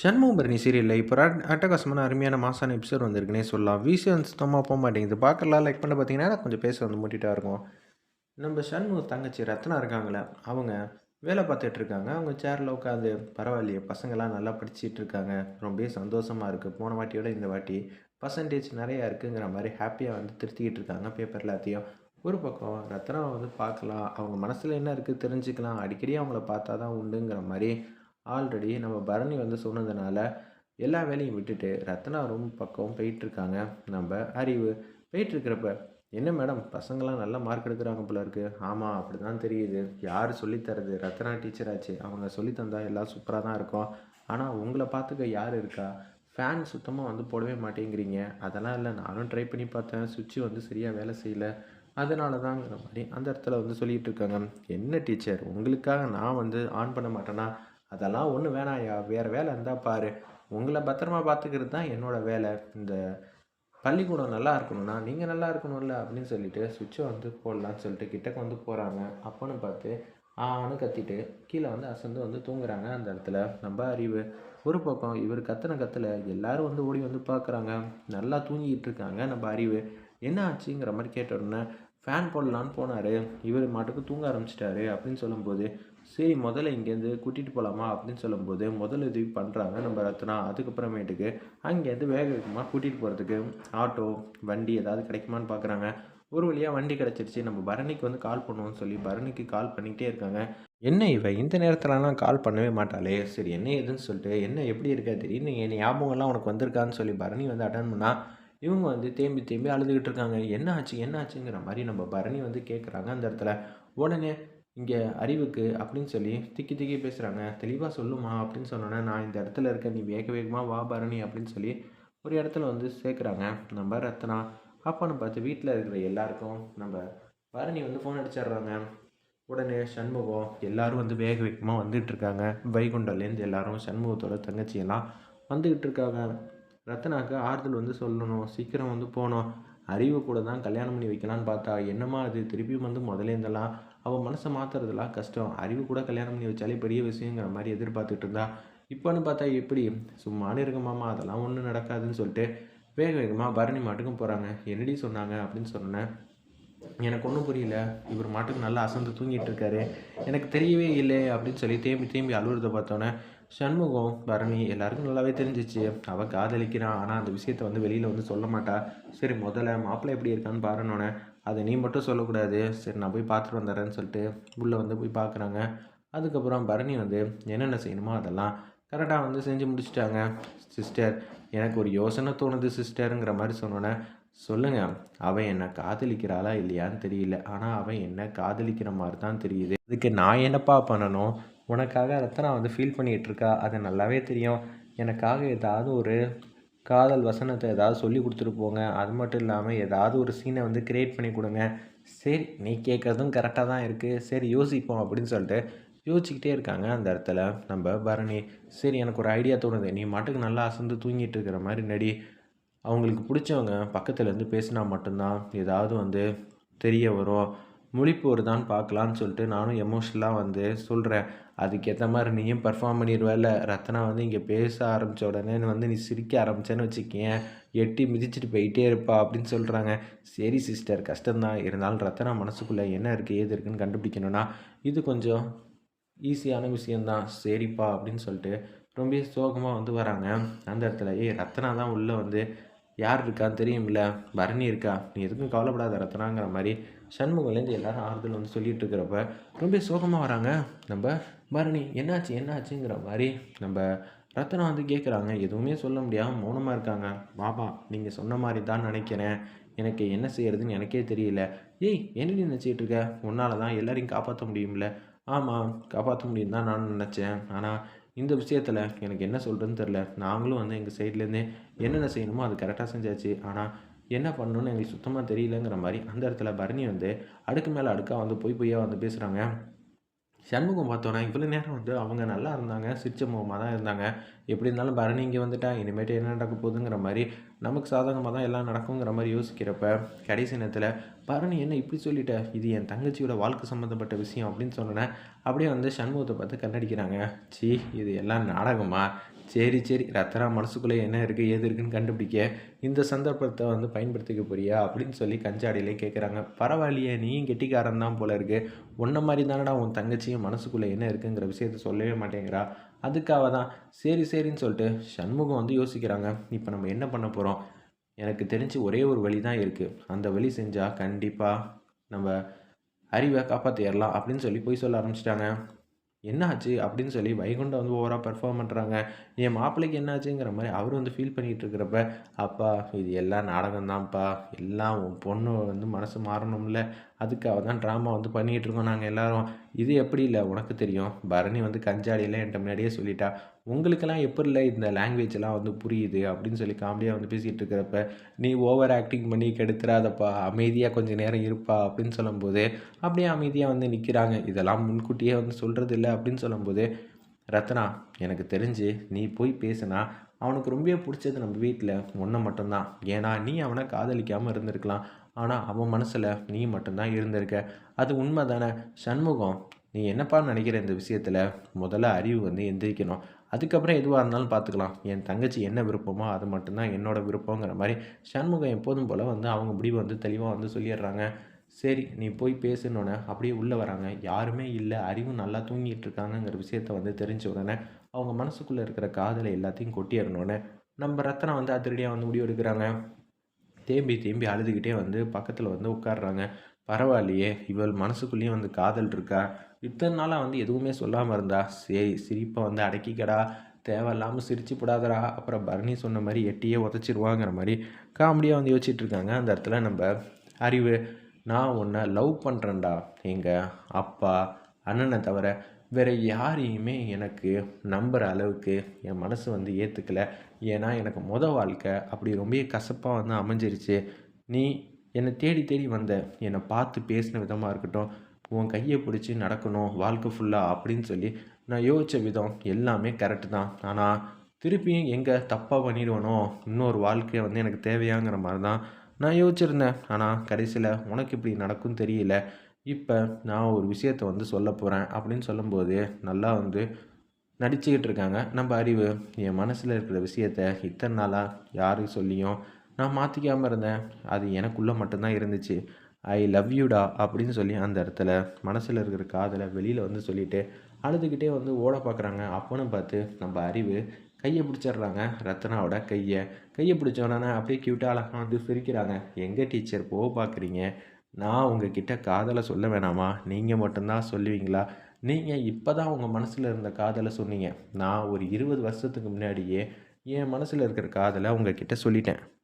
சண்முகம் பரணி சீரியலில் இப்போ அட்டகாசமான அருமையான மாசான எபிசோட் வந்திருக்குன்னே சொல்லலாம். விசியம் சுத்தமாக போக மாட்டேங்குது. பார்க்கலாம் லைக் பண்ண பார்த்தீங்கன்னா கொஞ்சம் பேச வந்து முட்டிட்டா இருக்கும். நம்ம சண்முக தங்கச்சி ரத்னா இருக்காங்களே அவங்க வேலை பார்த்துட்டு இருக்காங்க. அவங்க சேரில் உட்காந்து பரவாயில்லையே பசங்களாம் நல்லா படிச்சுட்டு இருக்காங்க. ரொம்ப சந்தோஷமாக இருக்குது போன வாட்டியோட இந்த வாட்டி பர்சன்டேஜ் நிறையா இருக்குங்கிற மாதிரி ஹாப்பியாக வந்து திருத்திக்கிட்டு இருக்காங்க பேப்பர் எல்லாத்தையும். ஒரு பக்கம் ரத்னா வந்து பார்க்கலாம். அவங்க மனசில் என்ன இருக்குது தெரிஞ்சுக்கலாம். அடிக்கடி அவங்கள பார்த்தா தான் உண்டுங்கிற மாதிரி ஆல்ரெடி நம்ம பரணி வந்து சொன்னதுனால எல்லா வேலையும் விட்டுட்டு ரத்னா ரூம் பக்கம் போயிட்டுருக்காங்க. நம்ம அறிவு போயிட்டுருக்கிறப்ப என்ன மேடம் பசங்களாம் நல்ல மார்க் எடுக்கிறாங்க போல இருக்குது ஆமாம் அப்படி தான் தெரியுது. யார் சொல்லித்தரது? ரத்னா டீச்சர் ஆச்சு. அவங்க சொல்லி தந்தா எல்லாம் சூப்பராக தான் இருக்கும். ஆனால் உங்களை பார்த்துக்க யார் இருக்கா? ஃபேன் சுத்தமாக வந்து போடவே மாட்டேங்கிறீங்க. அதெல்லாம் இல்லை. நானும் ட்ரை பண்ணி பார்த்தேன். சுவிட்சு வந்து சரியாக வேலை செய்யல. அதனால தாங்கிற மாதிரி அந்த இடத்துல வந்து சொல்லிகிட்டு இருக்காங்க என்ன டீச்சர் உங்களுக்காக நான் வந்து ஆன் பண்ண மாட்டேன்னா அதெல்லாம் ஒன்றும் வேணாயா வேறு வேலை இருந்தால் பாரு. உங்களை பத்திரமா பார்த்துக்கிறது தான் என்னோடய வேலை. இந்த பள்ளிக்கூடம் நல்லா இருக்கணும்னா நீங்கள் நல்லா இருக்கணும்ல அப்படின்னு சொல்லிட்டு சுவிட்சை வந்து போடலான்னு சொல்லிட்டு கிட்டக்கு வந்து போகிறாங்க அப்போன்னு பார்த்து ஆன்னு கத்திட்டு கீழே வந்து அசந்து வந்து தூங்குறாங்க. அந்த இடத்துல நம்ம அறிவு. ஒரு பக்கம் இவர் கத்தின கத்தில் எல்லாரும் வந்து ஓடி வந்து பார்க்குறாங்க நல்லா தூங்கிட்டு இருக்காங்க நம்ம அறிவு. என்ன ஆச்சுங்கிற மாதிரி கேட்ட உடனே ஃபேன் போடலான்னு போனார். இவர் மாட்டுக்கு தூங்க ஆரம்பிச்சிட்டாரு அப்படின்னு சொல்லும்போது சரி முதல்ல இங்கேருந்து கூட்டிகிட்டு போகலாமா அப்படின்னு சொல்லும்போது முதல் உதவி பண்ணுறாங்க நம்ம ரத்னா. அதுக்கப்புறமேட்டுக்கு அங்கேருந்து வேக வேகமாக கூட்டிகிட்டு போகிறதுக்கு ஆட்டோ வண்டி ஏதாவது கிடைக்குமான்னு பார்க்குறாங்க ஒரு வழியாக வண்டி கிடச்சிருச்சு. நம்ம பரணிக்கு வந்து கால் பண்ணுவோம்னு சொல்லி பரணிக்கு கால் பண்ணிக்கிட்டே இருக்காங்க. என்ன இவன் இந்த நேரத்துலலாம் கால் பண்ணவே மாட்டாளே. சரி என்ன ஏதுன்னு சொல்லிட்டு என்ன எப்படி இருக்கா? திடீர்னு என் ஞாபகம்லாம் உனக்கு வந்திருக்கான்னு சொல்லி பரணி வந்து அட்டன் பண்ணால் இவங்க வந்து தேம்பி தேம்பி அழுதுகிட்டு இருக்காங்க. என்ன ஆச்சு? என்ன ஆச்சுங்கிற மாதிரி நம்ம பரணி வந்து கேட்குறாங்க அந்த இடத்துல. உடனே இங்கே அறிவுக்கு அப்படின்னு சொல்லி திக்கி திக்கி பேசுகிறாங்க தெளிவாக சொல்லுமா அப்படின்னு சொன்னோன்னே நான் இந்த இடத்துல இருக்கேன் நீ வேக வேகமாக வா பரணி அப்படின்னு சொல்லி ஒரு இடத்துல வந்து சேர்க்குறாங்க. நம்ம ரத்னா அப்பான்னு பார்த்து வீட்டில் இருக்கிற எல்லாருக்கும் நம்ம பரணி வந்து ஃபோன் அடிச்சிடுறாங்க. உடனே சண்முகம் எல்லாரும் வந்து வேக வேகமாக வந்துகிட்ருக்காங்க வைகுண்டலேருந்து எல்லோரும் எல்லாரும் சண்முகத்தோட தங்கச்சியெல்லாம் வந்துக்கிட்டு இருக்காங்க. ரத்னாக்கு ஆறுதல் வந்து சொல்லணும் சீக்கிரம் வந்து போகணும். அறிவு கூட தான் கல்யாணம் பண்ணி வைக்கலான்னு பார்த்தா என்னம்மா அது திருப்பியும் வந்து முதலேருந்தெல்லாம் அவள் மனசை மாற்றுறதுலாம் கஷ்டம். அறிவு கூட கல்யாணம் பண்ணி வச்சாலே பெரிய விஷயங்கிற மாதிரி எதிர்பார்த்துட்டு இருந்தா. இப்போன்னு பார்த்தா எப்படி? சும்மானு இருக்க மாமா அதெல்லாம் ஒன்றும் நடக்காதுன்னு சொல்லிட்டு வேக வேகமாக பரணி மாட்டுக்கும் போகிறாங்க என்னடி சொன்னாங்க அப்படின்னு சொன்னேன் எனக்கு ஒன்றும் புரியல. இவர் மாட்டுக்கு நல்லா அசந்து தூங்கிட்டு இருக்காரு. எனக்கு தெரியவே இல்லை அப்படின்னு சொல்லி தேம்பி தேம்பி அழுவுறத பார்த்தோன்னே சண்முகம் பரணி எல்லாருக்கும் நல்லாவே தெரிஞ்சிச்சு. அவள் காதலிக்கிறான். ஆனால் அந்த விஷயத்த வந்து வெளியில் வந்து சொல்ல மாட்டா. சரி முதல்ல மாப்பிள்ளை எப்படி இருக்கான்னு பாருனோன்னே அதை நீ மட்டும் சொல்லக்கூடாது. சரி நான் போய் பார்த்துட்டு வந்துடுறேன்னு சொல்லிட்டு உள்ளே வந்து போய் பார்க்குறாங்க. அதுக்கப்புறம் பரணி வந்து என்னென்ன செய்யணுமோ அதெல்லாம் கரெக்டாக வந்து செஞ்சு முடிச்சிட்டாங்க. சிஸ்டர் எனக்கு ஒரு யோசனை தோணுது சிஸ்டருங்கிற மாதிரி சொன்னோன்னே சொல்லுங்கள் அவன் என்னை காதலிக்கிறாளா இல்லையான்னு தெரியல. ஆனால் அவன் என்ன காதலிக்கிற மாதிரி தான் தெரியுது. இதுக்கு நான் என்னப்பா பண்ணணும்? உனக்காக ரத்தனா வந்து ஃபீல் பண்ணிகிட்ருக்கா அது நல்லாவே தெரியும். எனக்காக ஏதாவது ஒரு காதல் வசனத்தை ஏதாவது சொல்லி கொடுத்துட்டு போங்க. அது மட்டும் இல்லாமல் ஏதாவது ஒரு சீனை வந்து க்ரியேட் பண்ணி கொடுங்க. சரி நீ கேட்குறதும் கரெக்டாக தான் இருக்குது சரி யோசிப்போம் அப்படின்னு சொல்லிட்டு யோசிச்சுக்கிட்டே இருக்காங்க அந்த இடத்துல நம்ம பரணி. சரி எனக்கு ஒரு ஐடியா தோணுது. நீ மாட்டுக்கு நல்லா அசந்து தூங்கிட்டு இருக்கிற மாதிரி நடி. அவங்களுக்கு பிடிச்சவங்க பக்கத்துலேருந்து பேசினா மட்டும்தான் ஏதாவது வந்து தெரிய வரும். முழிப்பு தான் பார்க்கலான்னு சொல்லிட்டு நானும் எமோஷ்னலாக வந்து சொல்கிறேன் அதுக்கேற்ற மாதிரி நீயும் பர்ஃபார்ம் பண்ணிடுவேல ரத்னா வந்து இங்கே பேச ஆரம்பித்த உடனே வந்து நீ சிரிக்க ஆரம்பிச்சேன்னு வச்சுக்கேன் எட்டி மிதிச்சிட்டு போயிட்டே இருப்பா அப்படின்னு சொல்கிறாங்க சரி சிஸ்டர் கஷ்டம்தான். இருந்தாலும் ரத்னா மனசுக்குள்ளே என்ன இருக்குது ஏது இருக்குன்னு கண்டுபிடிக்கணும்னா இது கொஞ்சம் ஈஸியான விஷயந்தான் சரிப்பா அப்படின்னு சொல்லிட்டு ரொம்ப சோகமாக வந்து வராங்க. அந்த இடத்துல ஏய் ரத்னா தான் உள்ளே வந்து யார் இருக்கான்னு தெரியும்ல. பரணி இருக்கா? நீ எதுக்கும் கவலைப்படாத ரத்னாங்கிற மாதிரி சண்முகலேருந்து எல்லாரும் ஆறுதல் வந்து சொல்லிட்டு இருக்கிறப்ப ரொம்ப சோகமாக வராங்க. நம்ம பரணி என்னாச்சு என்னாச்சுங்கிற மாதிரி நம்ம ரத்னா வந்து கேட்குறாங்க எதுவுமே சொல்ல முடியாமல் மௌனமாக இருக்காங்க. பாபா நீங்கள் சொன்ன மாதிரி தான் நினைக்கிறேன். எனக்கு என்ன செய்யறதுன்னு எனக்கே தெரியல. ஏய் என்ன நினச்சிட்டு இருக்க? உன்னால தான் எல்லாரையும் காப்பாற்ற முடியும்ல. ஆமாம் காப்பாற்ற முடியும் தான் நான் நினச்சேன். ஆனால் இந்த விஷயத்தில் எனக்கு என்ன சொல்கிறதுன்னு தெரில நாங்களும் வந்து எங்கள் சைட்லேருந்தே என்னென்ன செய்யணுமோ அது கரெக்டாக செஞ்சாச்சு. ஆனால் என்ன பண்ணணும்னு எங்களுக்கு சுத்தமாக தெரியலங்கிற மாதிரி அந்த இடத்துல பரணி வந்து அடுக்கு மேலே அடுக்காக வந்து பொய் பொய்யாக வந்து பேசுகிறாங்க சண்முகம் பார்த்தோன்னா இவ்வளோ நேரம் வந்து அவங்க நல்லா இருந்தாங்க. சிரிச்ச முகமாக தான் இருந்தாங்க. எப்படி இருந்தாலும் பரணி இங்கே வந்துட்டா இனிமேட்டு என்ன நடக்க போகுதுங்கிற மாதிரி நமக்கு சாதகமாக தான் எல்லாம் நடக்குங்கிற மாதிரி யோசிக்கிறப்ப கடைசி நேரத்தில் பரணி என்ன இப்படி சொல்லிட்ட? இது என் தங்கச்சியோட வாழ்க்கை சம்மந்தப்பட்ட விஷயம் அப்படின்னு சொன்னேன் அப்படியே வந்து சண்முகத்தை பார்த்து கண்ணடிக்கிறாங்க. சி இது எல்லாம் நாடகமா? சரி சரி ரத்தனா மனசுக்குள்ளே என்ன இருக்குது ஏது இருக்குன்னு கண்டுபிடிக்க இந்த சந்தர்ப்பத்தை வந்து பயன்படுத்திக்க போறியா? அப்படின்னு சொல்லி கஞ்சாடியிலே கேட்குறாங்க பரவாயில்லையே நீயும் கெட்டிக்காரன் தான் போல இருக்கு. உன்ன மாதிரி தானடா உன் தங்கச்சியும் மனசுக்குள்ளே என்ன இருக்குங்கிற விஷயத்த சொல்லவே மாட்டேங்கிறா. அதுக்காக தான் சரி சரின்னு சொல்லிட்டு சண்முகம் வந்து யோசிக்கிறாங்க. இப்போ நம்ம என்ன பண்ண போகிறோம் எனக்கு தெரிஞ்சு ஒரே ஒரு வழி தான் இருக்குது அந்த வழி செஞ்சால் கண்டிப்பாக நம்ம அறிவை காப்பாற்றிடலாம் அப்படின்னு சொல்லி போய் சொல்ல ஆரம்பிச்சிட்டாங்க. என்னாச்சு அப்படின்னு சொல்லி வைகுண்டம் வந்து ஓவராக பெர்ஃபார்ம் பண்ணுறாங்க என் மாப்பிள்ளைக்கு என்னாச்சுங்கிற மாதிரி அவர் வந்து ஃபீல் பண்ணிகிட்டு இருக்கிறப்ப அப்பா இது எல்லாம் நாடகம் தான்ப்பா எல்லாம் உன் பொண்ணு வந்து மனசு மாறணும்ல. அதுக்காக தான் ட்ராமா வந்து பண்ணிகிட்டு இருக்கோம். நாங்கள் எல்லோரும் இது எப்படி இல்லை? உனக்கு தெரியும். பரணி வந்து கஞ்சாடியில் என்கிட்ட முன்னாடியே சொல்லிட்டா உங்களுக்கெல்லாம் எப்படி இல்லை? இந்த லாங்குவேஜ்லாம் வந்து புரியுது. அப்படின்னு சொல்லி காமெடியாக வந்து பேசிகிட்டு இருக்கிறப்ப நீ ஓவர் ஆக்டிங் பண்ணி கெடுத்துறாதப்பா. அமைதியாக கொஞ்சம் நேரம் இருப்பா. அப்படின்னு சொல்லும்போது அப்படியே அமைதியாக வந்து நிற்கிறாங்க இதெல்லாம் முன்கூட்டியே வந்து சொல்கிறது இல்லை அப்படின்னு சொல்லும்போது ரத்னா எனக்கு தெரிஞ்சு நீ போய் பேசுனா அவனுக்கு ரொம்ப பிடிச்சது நம்ம வீட்டில் ஒன்றை மட்டும்தான். ஏன்னா நீ அவனை காதலிக்காமல் இருந்திருக்கலாம். ஆனால் அவன் மனசில் நீ மட்டும்தான் இருந்திருக்க. அது உண்மை தானே சண்முகம் நீ என்னப்பா நினைக்கிற இந்த விஷயத்தில்? முதல்ல அறிவு வந்து எந்திரிக்கணும். அதுக்கப்புறம் எதுவாக இருந்தாலும் பார்த்துக்கலாம் என் தங்கச்சி என்ன விருப்பமோ அது மட்டும்தான் என்னோட விருப்பங்கிற மாதிரி சண்முகம் எப்போதும் போல் வந்து அவங்க முடிவு வந்து தெளிவாக வந்து சொல்லிடுறாங்க. சரி நீ போய் பேசுனோடனே அப்படியே உள்ளே வராங்க. யாருமே இல்லை அறிவும் நல்லா தூங்கிட்டு இருக்காங்கங்கிற விஷயத்த வந்து தெரிஞ்ச உடனே அவங்க மனசுக்குள்ளே இருக்கிற காதலை எல்லாத்தையும் கொட்டிடணுன்னு நம்ம ரத்தனை வந்து அதிரடியாக வந்து முடிவு எடுக்கிறாங்க. தேம்பி தேம்பி அழுதுகிட்டே வந்து பக்கத்தில் வந்து உட்காடுறாங்க பரவாயில்லையே இவள் மனசுக்குள்ளேயும் வந்து காதல் இருக்கா? இத்தனை நாளாக வந்து எதுவுமே சொல்லாமல் இருந்தா? சரி சிரிப்பை வந்து அடக்கிக்கடா தேவையில்லாமல் சிரிச்சு போடாதடா. அப்புறம் பரணி சொன்ன மாதிரி எட்டியே உதச்சிருவாங்கிற மாதிரி காமெடியாக வந்து யோசிச்சுட்டு இருக்காங்க. அந்த இடத்துல நம்ம அறிவு நான் உன்னை லவ் பண்ணுறேன்டா எங்கள் அப்பா அண்ணனை தவிர வேறு யாரையுமே எனக்கு நம்புகிற அளவுக்கு என் மனசு வந்து ஏற்றுக்கலை ஏன்னா எனக்கு மொதல் வாழ்க்கை அப்படி ரொம்ப கசப்பாக வந்து அமைஞ்சிருச்சு. நீ என்னை தேடி தேடி வந்த என்னை பார்த்து பேசின விதமாக இருக்கட்டும் உன் கையை பிடிச்சி நடக்கணும் வாழ்க்கை ஃபுல்லாக அப்படின்னு சொல்லி நான் யோசித்த விதம் எல்லாமே கரெக்டு தான். ஆனால் திருப்பியும் எங்கே தப்பாக பண்ணிடுவனோ இன்னொரு வாழ்க்கையை வந்து எனக்கு தேவையாங்கிற மாதிரி தான் நான் யோசிச்சிருந்தேன். ஆனால் கடைசியில் உனக்கு இப்படி நடக்கும் தெரியல. இப்போ நான் ஒரு விஷயத்தை வந்து சொல்ல போகிறேன் அப்படின்னு சொல்லும்போது நல்லா வந்து நடிச்சுக்கிட்டு இருக்காங்க. நம்ம அறிவு என் மனசில் இருக்கிற விஷயத்த இத்தனை நாளாக யாருக்கு சொல்லியும் நான் மாற்றிக்காமல் இருந்தேன். அது எனக்குள்ளே மட்டும்தான் இருந்துச்சு. ஐ லவ் யூடா அப்படின்னு சொல்லி அந்த இடத்துல மனசில் இருக்கிற காதலை வெளியில் வந்து சொல்லிவிட்டு அழுதுகிட்டே வந்து ஓட பார்க்குறாங்க அப்போன்னு பார்த்து நம்ம அறிவு கையை பிடிச்சிடுறாங்க. ரத்னாவோட கையை. கையை பிடிச்சோடனே அப்படியே க்யூட்டாக அழகாக வந்து சிரிக்கிறாங்க. எங்கே டீச்சர் போக பார்க்குறீங்க நான் உங்ககிட்ட காதலை சொல்ல வேணாமா? நீங்கள் மட்டும்தான் சொல்லுவீங்களா? நீங்கள் இப்போ தான் உங்கள் மனசில் இருந்த காதலை சொன்னீங்க. நான் ஒரு இருபது வருஷத்துக்கு முன்னாடியே என் மனசில் இருக்கிற காதலை உங்ககிட்ட சொல்லிட்டேன்.